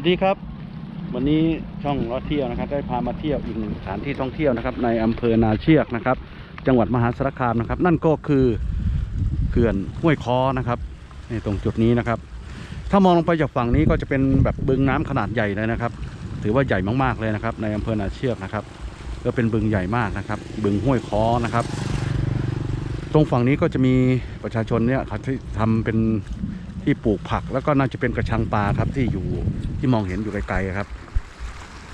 วัสดีครับ วันนี้ช่องรถเที่ยวนะครับ ได้พามาเที่ยวอีกหนึ่งสถานที่ท่องเที่ยวนะครับ ในอำเภอนาเชือกนะครับ จังหวัดมหาสารคามนะครับ นั่นก็คือเขื่อนห้วยคอนะครับในตรงจุดนี้นะครับ ถ้ามองลงไปจากฝั่งนี้ก็จะเป็นแบบบึงน้ำขนาดใหญ่เลยนะครับ ถือว่าใหญ่มากๆเลยนะครับ ในอำเภอนาเชือกนะครับ ก็เป็นบึงใหญ่มากนะครับ บึงห้วยคอนะครับ ตรงฝั่งนี้ก็จะมีประชาชนเนี่ยครับที่ทำเป็นที่ปลูกผักแล้วก็น่าจะเป็นกระชังปลาครับที่อยู่ ที่มองเห็นอยู่ไกลๆครับ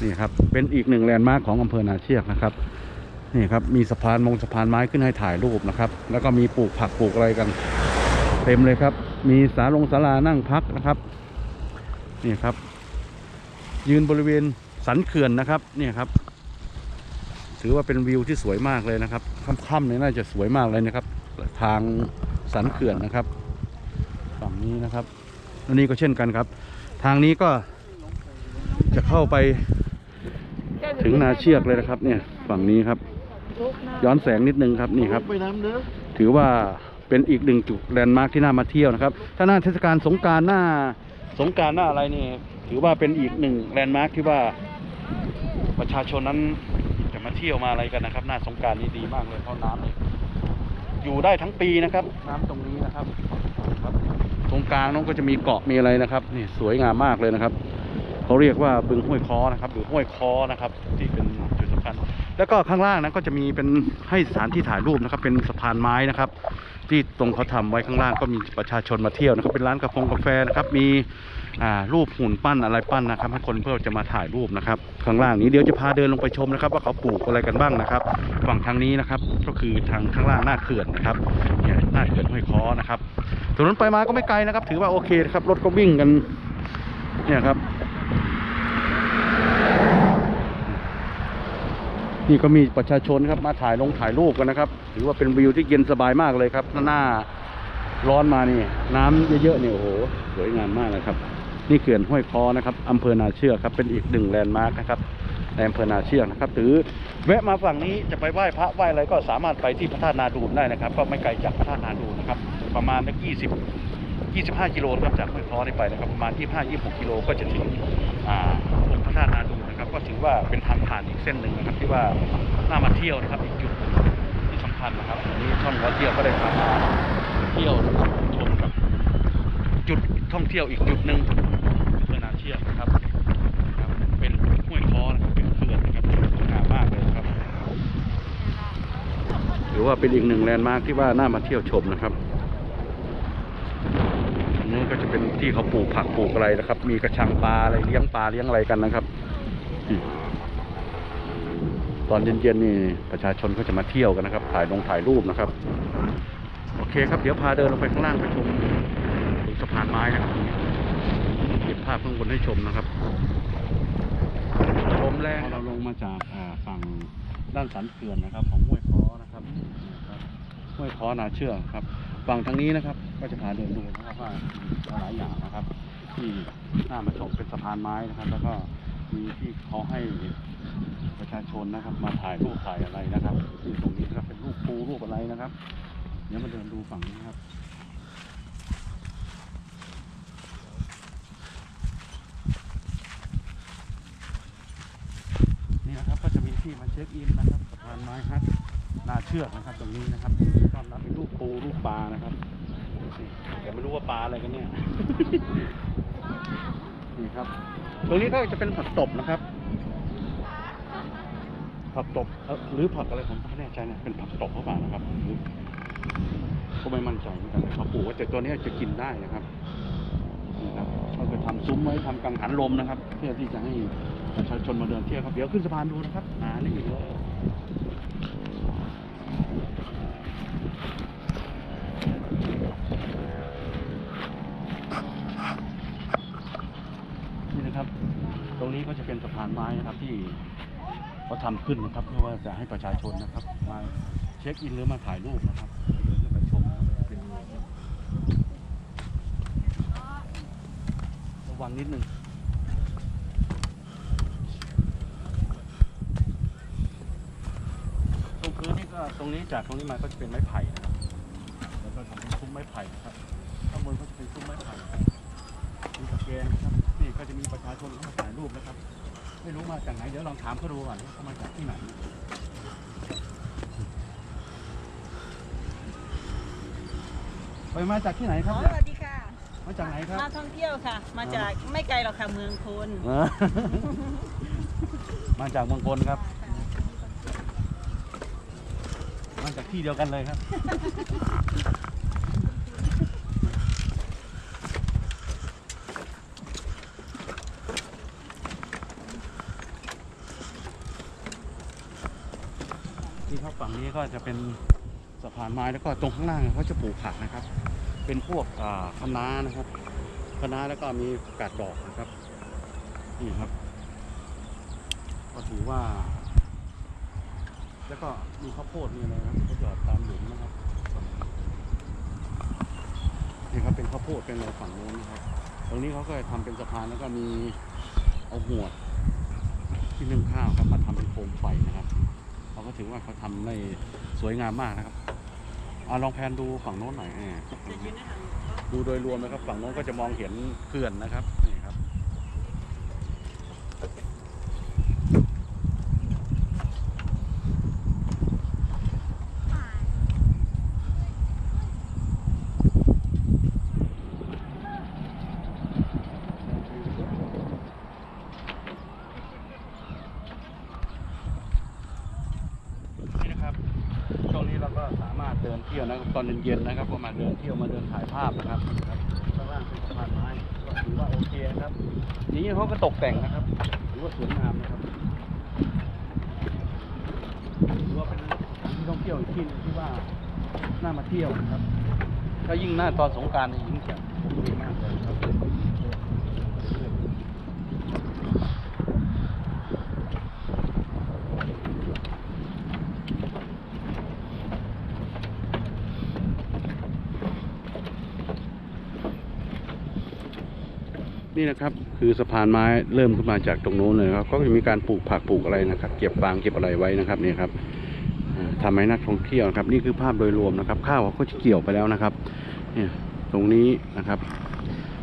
นี่ครับ เป็นอีกหนึ่งแลนด์มาร์คของอำเภอนาเชือกนะครับ นี่ครับ มีสะพานมงสะพานไม้ขึ้นให้ถ่ายรูปนะครับ แล้วก็มีปลูกผักปลูกอะไรกัน เต็มเลยครับ มีสาลงศาลานั่งพักนะครับ นี่ครับ ยืนบริเวณสันเขื่อนนะครับนี่ครับ ถือว่าเป็นวิวที่สวยมากเลยนะครับค่ำๆเนี่ยน่าจะสวยมากเลยนะครับ ทางสันเขื่อนนะครับ ฝั่งนี้นะครับอันนี้ก็เช่นกันครับ ทางนี้ก็ จะเข้าไปถึงนาเชือกเลยนะครับ เนี่ยฝั่งนี้ครับ ย้อนแสงนิดนึงครับนี่ครับ ถือว่าเป็นอีกหนึ่งจุดแลนด์มาร์คที่น่ามาเที่ยวนะครับ ถ้าหน้าเทศกาลสงการหน้าสงการหน้าอะไรนี่ถือว่าเป็นอีกหนึ่งแลนด์มาร์คที่ว่าประชาชนนั้นจะมาเที่ยวมาอะไรกันนะครับ หน้าสงการนี้ดีมากเลยเพราะน้ำนี่อยู่ได้ทั้งปีนะครับ น้ำตรงนี้นะครับ ตรงกลางนั้นก็จะมีเกาะมีอะไรนะครับนี่สวยงามมากเลยนะครับ เขาเรียกว่าบึงห้วยคอนะครับหรือห้วยคอนะครับที่เป็นจุดสำคัญ แล้วก็ข้างล่างนั้นก็จะมีเป็นให้สถานที่ถ่ายรูปนะครับ เป็นสะพานไม้นะครับ ที่ตรงเขาทำไว้ข้างล่างก็มีประชาชนมาเที่ยวนะครับ เป็นร้านกาแฟกาแฟนะครับมีรูปหุ่นปั้นอะไรปั้นนะครับให้คนเพื่อจะมาถ่ายรูปนะครับข้างล่างนี้เดี๋ยวจะพาเดินลงไปชมนะครับ ว่าเขาปลูกอะไรกันบ้างนะครับฝั่งทางนี้นะครับ ก็คือทางข้างล่างหน้าเขื่อนนะครับเนี่ยหน้าเขื่อนห้วยคอนะครับถนนไปมาก็ไม่ไกลนะครับ ถือว่าโอเคนะครับรถก็วิ่งกันเนี่ยครับ นี่ก็มีประชาชนครับมาถ่ายลงถ่ายรูปกันนะครับ ถือว่าเป็นวิวที่เย็นสบายมากเลยครับหน้าร้อนมานี่น้ำเยอะๆเนี่ยโอ้โหสวยงามมากนะครับ นี่เขื่อนห้วยคอนะครับอำเภอนาเชือกครับเป็นอีกหนึ่งแลนด์มาร์คนะครับในอำเภอนาเชือกนะครับหรือแวะมาฝั่งนี้จะไปไหว้พระไหว้อะไรก็สามารถไปที่พระธาตุนาดูนได้นะครับ ก็ไม่ไกลจากพระธาตุนาดูนนะครับ ประมาณสักยี่สิบ25กิโลนะครับจากห้วยคอนี่ไปนะครับประมาณ25-26กิโลก็จะถึงอ่าองค์พระธาตุนาดู ก็ถือว่าเป็นทางผ่านอีกเส้นหนึ่งนะครับ ที่ว่าน่ามาเที่ยวนะครับ อีกจุดที่สำคัญนะครับวันนี้ช่องวัดเที่ยวก็ได้พามาเที่ยวนะครับชมกับจุดท่องเที่ยวอีกจุดหนึ่งเพื่อนาเชือกนะครับนะครับ เป็นห้วยคอนะครับเป็นเขื่อนนะครับสวยงามมากเลยนะครับถือว่าเป็นอีกหนึ่งแลนด์มาร์คที่ว่าน่ามาเที่ยวชมนะครับอันนี้ก็จะเป็นที่เขาปลูกผักปลูกอะไรนะครับ มีกระชังปลาอะไรเลี้ยงปลาเลี้ยงอะไรกันนะครับอืม ตอนเย็นๆนี่ประชาชนก็จะมาเที่ยวกันนะครับ ถ่ายลงถ่ายรูปนะครับ โอเคครับ เดี๋ยวพาเดินลงไปข้างล่างไปชมสะพานไม้นะครับเก็บภาพข้างบนให้ชมนะครับลมแรงเราลงมาจากฝั่งด้านสันเขื่อนนะครับ ของห้วยค้อนะครับห้วยค้อนาเชื่อครับฝั่งทางนี้นะครับ ก็จะพาเดินดูนะครับว่ามีหลายอย่างนะครับ ที่น่ามาชมเป็นสะพานไม้นะครับ แล้วก็มีที่เขาให้ ประชาชนนะครับ มาถ่ายรูปถ่ายอะไรนะครับที่ตรงนี้นะครับเป็นรูปปูรูปอะไรนะครับ เดี๋ยวมาเดินดูฝั่งนี้ครับนี่นะครับก็จะมีที่มาเช็คอินนะครับสะพานไม้ฮัทนาเชือกนะครับ ตรงนี้นะครับต้อนรับเป็นรูปปูรูปปลานะครับนี่แต่ไม่รู้ว่าปลาอะไรกันเนี่ยนี่ครับ ตรงนี้ก็จะเป็นผักตบนะครับ ผักตบหรือผักอะไรผมไม่แน่ใจนะเป็นผักตบหรือเปล่านะครับก็ไม่มั่นใจเหมือนกันเขาปลูกไว้แต่ตัวนี้จะกินได้นะครับนี่ครับเขาจะทำซุ้มไว้ทำกังหันลมนะครับ เพื่อที่จะให้ประชาชนมาเดินเที่ยวครับเดี๋ยวขึ้นสะพานดูนะครับอ่านี่อีกแล้วนี่นะครับ ตรงนี้ก็จะเป็นสะพานไม้นะครับที่ เขาทำขึ้นนะครับ เพื่อว่าจะให้ประชาชนนะครับ มาเช็คอินหรือมาถ่ายรูปนะครับเดินขึ้นไปชมระวังนิดนึงตรงพื้นนี่ก็ตรงนี้จากตรงนี้มาก็จะเป็นไม้ไผ่นะครับแล้วก็ทำเป็นซุ้มไม้ไผ่นะครับข้างบนก็จะเป็นซุ้มไม้ไผ่ครับมีตะแกรงครับนี่ก็จะมีประชาชนเขามาถ่ายรูปนะครับ ไม่รู้มาจากไหน เดี๋ยวลองถามเขาดูก่อนว่าเขามาจากที่ไหน ไปมาจากที่ไหนคอ๋รับอเนี่ยสวัสดีค่ะ มาจากไหนครับ มาท่องเที่ยวค่ะ มาจากไม่ไกลหรอกค่ะเมืองพลเออมาจากเมืองพลครับ มาจากที่เดียวกันเลยครับ ที่ครับฝั่งนี้ ก็จะเป็นสะพานไม้แล้วก็ตรงข้างล่างเขาจะปลูกผักนะครับ เป็นพวกอ่าคะน้านะครับคะน้าแล้วก็มีกาดดอกนะครับนี่ครับ ก็ถือว่า แล้วก็มีข้าวโพดมีอะไรนะก็หยอดตามหลุมนะครับนี่ครับเป็นข้าวโพดเป็นอะไรฝั่งโน้นนะครับ ตรงนี้เขาก็ทำเป็นสะพานแล้วก็มีเอาหวดที่นึ่งข้าวครับมาทำเป็นโคมไฟนะครับ ก็ถือว่าเขาทำได้สวยงามมากนะครับเอาลองแพนดูฝั่งโน้นหน่อยเออดูโดยรวมนะครับ ฝั่งโน้นก็จะมองเห็นเขื่อนนะครับนี่ครับ นี่นะครับช่วงนี้เราก็สามารถเดินเที่ยวนะครับ ตอนเย็นๆนะครับก็มาเดินเที่ยวมาเดินถ่ายภาพนะครับครับข้างล่างเป็นสะพานไม้ก็ถือว่าโอเคนะครับอย่างนี้เขาก็ตกแต่งนะครับถือว่าสวยงามนะครับถือว่าเป็นที่ท่องเที่ยวอีกที่หนึงที่ว่าน่ามาเที่ยวนะครับถ้ายิ่งหน้าตอนสงการยิ่งจะดีมากเลยครับ นี่นะครับ คือสะพานไม้เริ่มขึ้นมาจากตรงโน้นเลยครับ ก็จะมีการปลูกผักปลูกอะไรนะครับ เก็บฟางเก็บอะไรไว้นะครับนี่ครับอ่าทำให้นักท่องเที่ยวครับ นี่คือภาพโดยรวมนะครับ ข้าวเขาก็จะเกี่ยวไปแล้วนะครับเนี่ยตรงนี้นะครับ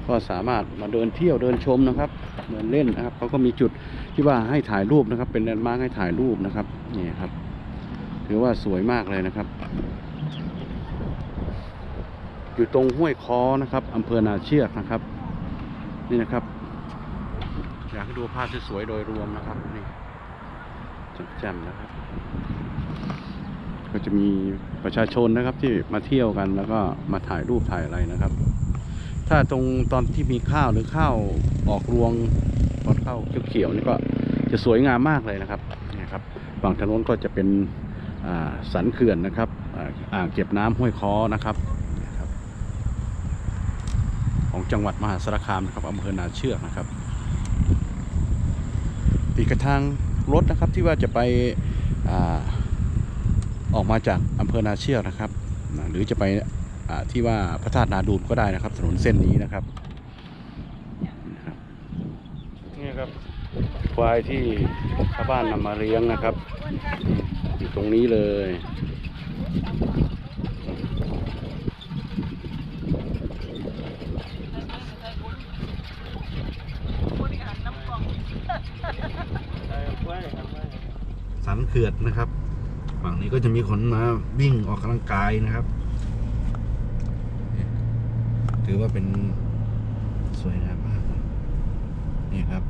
ก็สามารถมาเดินเที่ยวเดินชมนะครับเดินเล่นนะครับเขาก็มีจุดที่ว่าให้ถ่ายรูปนะครับ เป็นแลนด์มาร์คให้ถ่ายรูปนะครับนี่ครับ ถือว่าสวยมากเลยนะครับ อยู่ตรงห้วยคอนะครับอำเภอนาเชือกนะครับ นี่นะครับ อยากให้ดูภาพสวยๆโดยรวมนะครับ นี่แจ่มๆนะครับ ก็จะมีประชาชนนะครับที่มาเที่ยวกันแล้วก็มาถ่ายรูปถ่ายอะไรนะครับ ถ้าตรงตอนที่มีข้าวหรือข้าวออกรวงตอนข้าวเขียวๆนี่ก็จะสวยงามมากเลยนะครับนี่ครับฝั่งถนนก็จะเป็นอ่าสันเขื่อนนะครับอ่าอ่างเก็บน้ำห้วยคอนะครับนี่ครับของ จังหวัดมหาสารคามนะครับอำเภอนาเชือกนะครับติดกระทางรถนะครับที่ว่าจะไปอออกมาจากอำเภอนาเชือกนะครับ หรือจะไปที่ว่าพระธาตุนาดูนก็ได้นะครับ ถนนเส้นนี้นะครับนี่ครับควายที่ชาวบ้านนำมาเลี้ยงนะครับ อยู่ตรงนี้เลย สัน เขื่อนนะครับ ฝั่งนี้ก็จะมีคนมาวิ่งออกกำลังกายนะครับ ถือว่าเป็นสวยงามมากนะนี่ครับ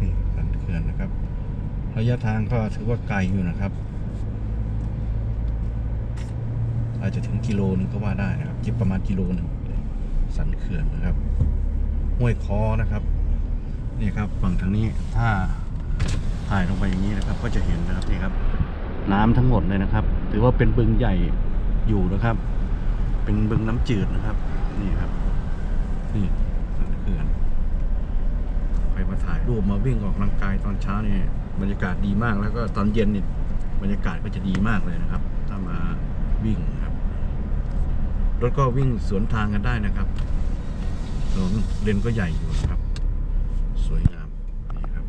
นี่สันเขื่อนนะครับ ระยะทางก็ถือว่าไกลอยู่นะครับ อาจจะถึงกิโลนึงก็ว่าได้นะครับจิบประมาณกิโลหนึ่งสันเขื่อนนะครับห้วยคอนะครับ นี่ครับฝั่งทางนี้ถ้าถ่ายลงไปอย่างนี้นะครับ ก็จะเห็นนะครับนี่ครับ น้ำทั้งหมดเลยนะครับ ถือว่าเป็นบึงใหญ่อยู่นะครับ เป็นบึงน้ำจืดนะครับ นี่ครับ นี่สันเขื่อนไปมาถ่ายรูปมาวิ่งออกกำลังกายตอนเช้านี่บรรยากาศดีมากแล้วก็ตอนเย็นนี่บรรยากาศก็จะดีมากเลยนะครับ ถ้ามาวิ่งครับ รถก็วิ่งสวนทางกันได้นะครับถนนเลนก็ใหญ่อยู่นะครับ สวยงาม นี่ครับ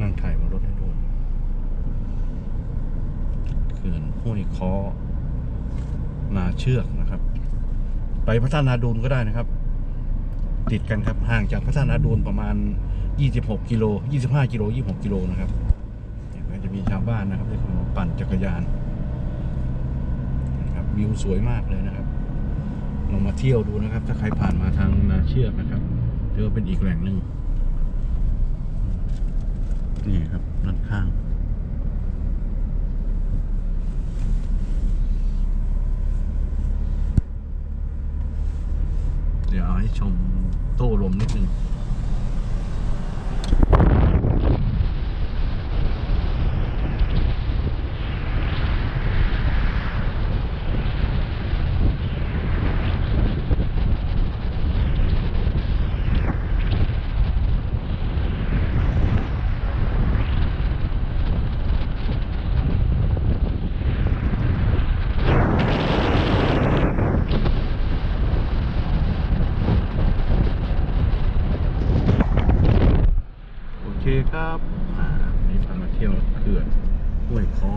นั่งถ่ายบนรถให้ดูเขื่อนห้วยคอนาเชือกนะครับ ไปพระธาตุนาดูนก็ได้นะครับ ติดกันครับห่างจากพระธาตุนาดูนประมาณ 26 กิโล 25 กิโล 26 กิโลนะครับนี่ก็จะมีชาวบ้านนะครับที่เขาปั่นจักรยานนะครับวิวสวยมากเลยนะครับลองมาเที่ยวดูนะครับ ถ้าใครผ่านมาทางนาเชือกนะครับ ถือว่าเป็นอีกแหล่งหนึ่งนี่ครับด้านข้างเดี๋ยวเอาให้ชมโต้ลมนิดนึง ที่ยวเขื่อนห้วยคอ